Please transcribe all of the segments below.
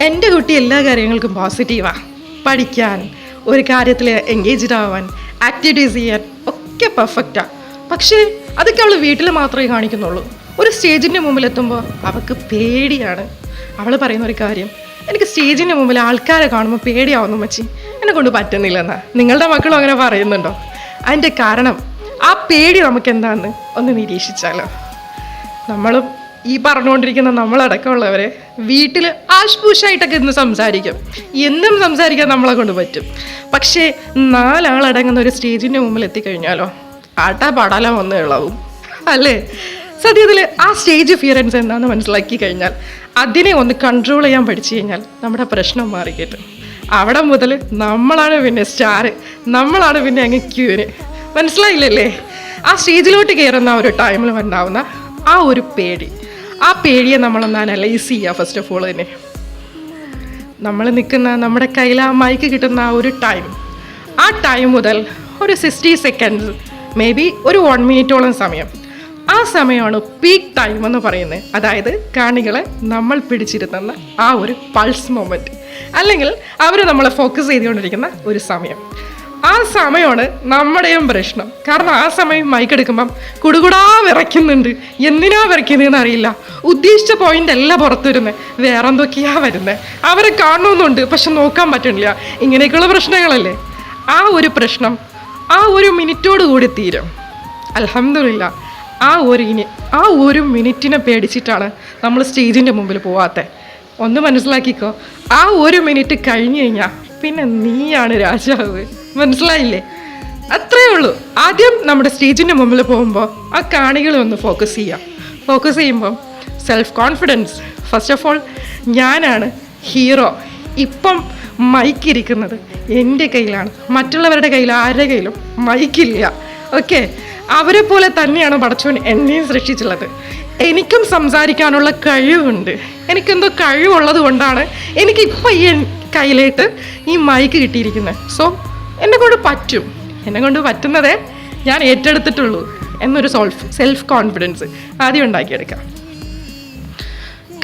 എന്റെ കുട്ടി എല്ലാ കാര്യങ്ങൾക്കും പോസിറ്റീവാണ് പഠിക്കാൻ ഒരു കാര്യത്തിൽ എൻഗേജ്ഡ് ആവാൻ ആക്ടിവിറ്റീസ് ചെയ്യാൻ ഒക്കെ പെർഫെക്റ്റാണ് പക്ഷേ അതൊക്കെ അവൾ വീട്ടിൽ മാത്രമേ കാണിക്കുന്നുള്ളൂ. ഒരു സ്റ്റേജിന്റെ മുമ്പിൽ എത്തുമ്പോൾ അവൾക്ക് പേടിയാണ്. അവൾ പറയുന്ന ഒരു കാര്യം എനിക്ക് സ്റ്റേജിന്റെ മുമ്പിൽ ആൾക്കാരെ കാണുമ്പോൾ പേടിയാവുന്നു മച്ചി. എന്നെ കൊണ്ട് പറ്റുന്നില്ലെന്നാ. നിങ്ങളുടെ മക്കളും അങ്ങനെ പറയുന്നുണ്ടോ? അതിന്റെ കാരണം ആ പേടി നമുക്ക് എന്താണെന്ന് ഒന്ന് നിരീക്ഷിച്ചാലോ. നമ്മളും ഈ പറഞ്ഞുകൊണ്ടിരിക്കുന്ന നമ്മളടക്കമുള്ളവരെ വീട്ടിൽ ആഷ്പൂഷായിട്ടൊക്കെ ഇന്ന് സംസാരിക്കും. എന്നും സംസാരിക്കാൻ നമ്മളെ കൊണ്ട് പറ്റും. പക്ഷേ നാലാളടങ്ങുന്ന ഒരു സ്റ്റേജിന്റെ മുമ്പിൽ എത്തിക്കഴിഞ്ഞാലോ ആട്ടാ പാടാലോ വന്ന് ഇളവും അല്ലേ? സത്യത്തിൽ ആ സ്റ്റേജ് ഫിയറൻസ് എന്താണെന്ന് മനസ്സിലാക്കി കഴിഞ്ഞാൽ അതിനെ ഒന്ന് കൺട്രോൾ ചെയ്യാൻ പഠിച്ചു കഴിഞ്ഞാൽ നമ്മുടെ പ്രശ്നം മാറി കിട്ടും അവിടെ മുതൽ നമ്മളാണ് പിന്നെ സ്റ്റാർ നമ്മളാണ് പിന്നെ അങ്ങ് ക്യൂന് മനസ്സിലായില്ലല്ലേ? ആ സ്റ്റേജിലോട്ട് കയറുന്ന ഒരു ടൈമിൽ ഉണ്ടാവുന്ന ആ ഒരു പേടി. ആ പേടിയെ നമ്മളൊന്ന് അനലൈസ് ചെയ്യുക ഫസ്റ്റ് ഓഫ് ഓൾ തന്നെ. നമ്മൾ നിൽക്കുന്ന നമ്മുടെ കയ്യിൽ ആ മൈക്ക് കിട്ടുന്ന ആ ഒരു ടൈം ആ ടൈം മുതൽ ഒരു സിക്സ്റ്റി സെക്കൻഡ് മേ ബി ഒരു വൺ മിനിറ്റോളം സമയം. ആ സമയമാണ് പീക്ക് ടൈം എന്ന് പറയുന്നത്. അതായത് കാണികളെ നമ്മൾ പിടിച്ചിരുത്തുന്ന ആ ഒരു പൾസ് മൊമെന്റ് അല്ലെങ്കിൽ അവർ നമ്മളെ ഫോക്കസ് ചെയ്തുകൊണ്ടിരിക്കുന്ന ഒരു സമയം. ആ സമയമാണ് നമ്മുടെയും പ്രശ്നം. കാരണം ആ സമയം മൈക്ക് എടുക്കുമ്പം കുടുകുടാ വിറയ്ക്കുന്നുണ്ട്. എന്തിനാ വിറയ്ക്കുന്നതെന്ന് അറിയില്ല. ഉദ്ദേശിച്ച പോയിന്റ് അല്ല പുറത്തു വരുന്നത് വേറെ എന്തൊക്കെയാ വരുന്നത് അവരെ കാണണമെന്നുണ്ട് പക്ഷെ നോക്കാൻ പറ്റണില്ല. ഇങ്ങനെയൊക്കെയുള്ള പ്രശ്നങ്ങളല്ലേ? ആ ഒരു പ്രശ്നം ആ ഒരു മിനിറ്റോട് കൂടി തീരും. അലഹമില്ല ആ ഒരു ഇനി ആ ഒരു മിനിറ്റിനെ പേടിച്ചിട്ടാണ് നമ്മൾ സ്റ്റേജിന്റെ മുമ്പിൽ പോവാത്തത് ഒന്ന് മനസ്സിലാക്കിക്കോ. ആ ഒരു മിനിറ്റ് കഴിഞ്ഞു കഴിഞ്ഞാൽ പിന്നെ നീയാണ് രാജാവ്. മനസ്സിലായില്ലേ? അത്രേ ഉള്ളൂ. ആദ്യം നമ്മുടെ സ്റ്റേജിന്റെ മുമ്പിൽ പോകുമ്പോൾ ആ കാണികളെ ഒന്ന് ഫോക്കസ് ചെയ്യാം. ഫോക്കസ് ചെയ്യുമ്പം self confidence first of all ഞാനാണ് ഹീറോ ഇപ്പം മൈക്ക് ഇരിക്കുന്നത് എന്റെ കയ്യിലാണ്. മറ്റുള്ളവരുടെ കയ്യിൽ ആരുടെ കയ്യിലും മൈക്കില്ല ഓക്കെ അവരെ പോലെ തന്നെയാണ് പടച്ചോൻ എന്നെയും സൃഷ്ടിച്ചുള്ളത് എനിക്കും സംസാരിക്കാനുള്ള കഴിവുണ്ട്. എനിക്കെന്തോ കഴിവുള്ളത് കൊണ്ടാണ് എനിക്കിപ്പോൾ ഈ കയ്യിലേട്ട് ഈ മൈക്ക് കിട്ടിയിരിക്കുന്നത്. സോ എന്നെ കൊണ്ട് പറ്റും. എന്നെ കൊണ്ട് പറ്റുന്നതേ ഞാൻ ഏറ്റെടുത്തിട്ടുള്ളൂ എന്നൊരു സോൾഫ് സെൽഫ് കോൺഫിഡൻസ് ആദ്യം ഉണ്ടാക്കിയെടുക്കാം.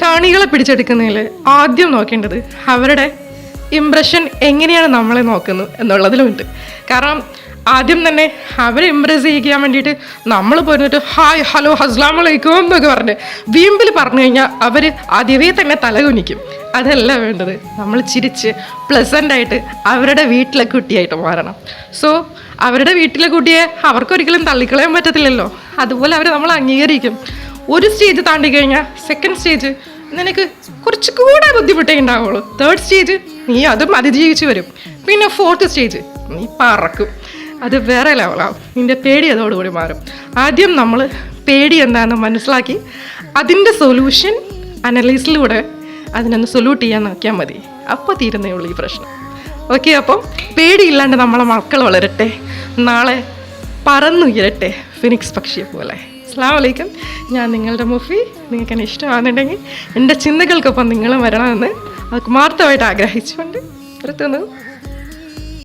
കാണികളെ പിടിച്ചെടുക്കുന്നതിൽ ആദ്യം നോക്കേണ്ടത് അവരുടെ ഇമ്പ്രഷൻ എങ്ങനെയാണ് നമ്മളെ നോക്കുന്നത് എന്നുള്ളതിലുമുണ്ട്. കാരണം ആദ്യം തന്നെ അവരെ ഇമ്പ്രസ് ചെയ്യിക്കാൻ വേണ്ടിയിട്ട് നമ്മൾ പോയിട്ട് ഹായ് ഹലോ അസ്ലാം വലൈക്കും എന്നൊക്കെ പറഞ്ഞ് വീമ്പിൽ പറഞ്ഞു കഴിഞ്ഞാൽ അവർ ആദ്യമേ തന്നെ തലകുനിക്കും. അതല്ല വേണ്ടത്. നമ്മൾ ചിരിച്ച് പ്ലസന്റായിട്ട് അവരുടെ വീട്ടിലെ കുട്ടിയായിട്ട് മാറണം. സോ അവരുടെ വീട്ടിലെ കുട്ടിയെ അവർക്കൊരിക്കലും തള്ളിക്കളയാൻ പറ്റത്തില്ലല്ലോ. അതുപോലെ അവർ നമ്മൾ അംഗീകരിക്കും. ഒരു സ്റ്റേജ് താണ്ടി കഴിഞ്ഞാൽ സെക്കൻഡ് സ്റ്റേജ് നിനക്ക് കുറച്ച് കൂടെ ബുദ്ധിമുട്ടേ ഉണ്ടാവുള്ളൂ. തേർഡ് സ്റ്റേജ് നീ അതും അതിജീവിച്ച് വരും. പിന്നെ ഫോർത്ത് സ്റ്റേജ് നീ പറക്കും. അത് വേറെ ലെവലാവും നിന്റെ പേടി അതോടുകൂടി മാറും. ആദ്യം നമ്മൾ പേടി എന്താണെന്ന് മനസ്സിലാക്കി അതിന്റെ സൊല്യൂഷൻ അനലൈസിലൂടെ അതിനൊന്ന് സൊല്യൂട്ട് ചെയ്യാൻ നോക്കിയാൽ മതി. അപ്പോൾ തീരുന്നേ ഉള്ളൂ ഈ പ്രശ്നം. ഓക്കെ അപ്പം പേടിയില്ലാണ്ട് നമ്മളെ മക്കൾ വളരട്ടെ. നാളെ പറന്നുയരട്ടെ. ഫിനിക്സ് പക്ഷിയെ പോലെ അസ്സാം ഞാൻ നിങ്ങളുടെ മുഫി. നിങ്ങൾക്ക് എന്നെ ഇഷ്ടമാണെന്നുണ്ടെങ്കിൽ എന്റെ ചിന്തകൾക്കൊപ്പം നിങ്ങളും വരണമെന്ന് ആത്മാർത്ഥമായിട്ട് ആഗ്രഹിച്ചുകൊണ്ട് നിർത്തുന്നു